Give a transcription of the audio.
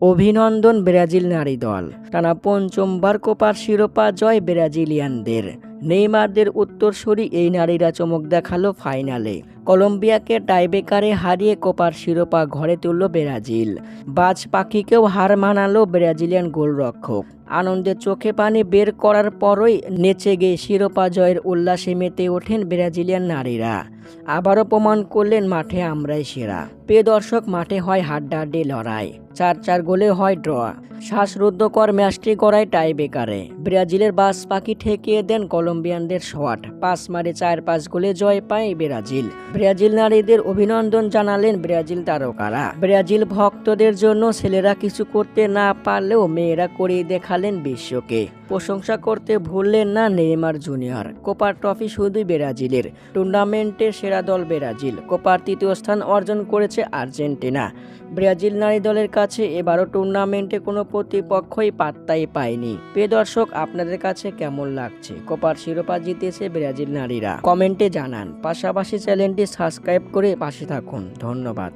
অভিনন্দন ব্রাজিল নারী দল। টানা পঞ্চমবার কোপার শিরোপা জয় ব্রাজিলিয়ানদের। নেইমারদের উত্তরসূরি এই নারীরা চমক দেখাল ফাইনালে। কলম্বিয়াকে টাইবেকারে হারিয়ে কোপার শিরোপা ঘরে তুলল ব্রাজিল। বাজ পাখিকেও হার মানালো ব্রাজিলিয়ান গোলরক্ষক। আনন্দে চোখে পানি বের করার পরই নেচে গিয়ে শিরোপা জয়ের উল্লাসে মেতে ওঠেন ব্রাজিলিয়ান নারীরা। আবারও প্রমাণ করলেন মাঠে আমরাই সেরা। প্রিয় দর্শক মাঠে হয় হাড্ডাহাড্ডি লড়াই চার চার গোলে হয় ড্র। শ্বাসরুদ্ধকর ম্যাচটি গড়ায় টাইবেকারে ব্রাজিলের বাস পাখি ঠেকিয়ে দেন কলম্বিয়ানদের শট। পাঁচ মারে চার পাঁচ গোলে জয় পায় ব্রাজিল। ব্রাজিল নারীদের অভিনন্দন জানালেন ব্রাজিল তারকারা। ব্রাজিল ভক্তদের জন্য ছেলেরা কিছু করতে না পারলেও মেয়েরা করেই দেখালেন বিশ্বকে। প্রশংসা করতে ভুললেন না নেইমার জুনিয়র। কোপার ট্রফি শুধুই ব্রাজিলের। টুর্নামেন্টের সেরা দল ব্রাজিল। কোপার তৃতীয় স্থান অর্জন করেছে আর্জেন্টিনা। ব্রাজিল নারী দলের কাছে এবারও টুর্নামেন্টে কোনো প্রতিপক্ষই পাত্তাই পায়নি। প্রিয় দর্শক, আপনাদের কাছে কেমন লাগছে? কোপার শিরোপা জিতেছে ব্রাজিল নারীরা। কমেন্টে জানান। পাশাপাশি চ্যানেলটি সাবস্ক্রাইব করে পাশে থাকুন। ধন্যবাদ।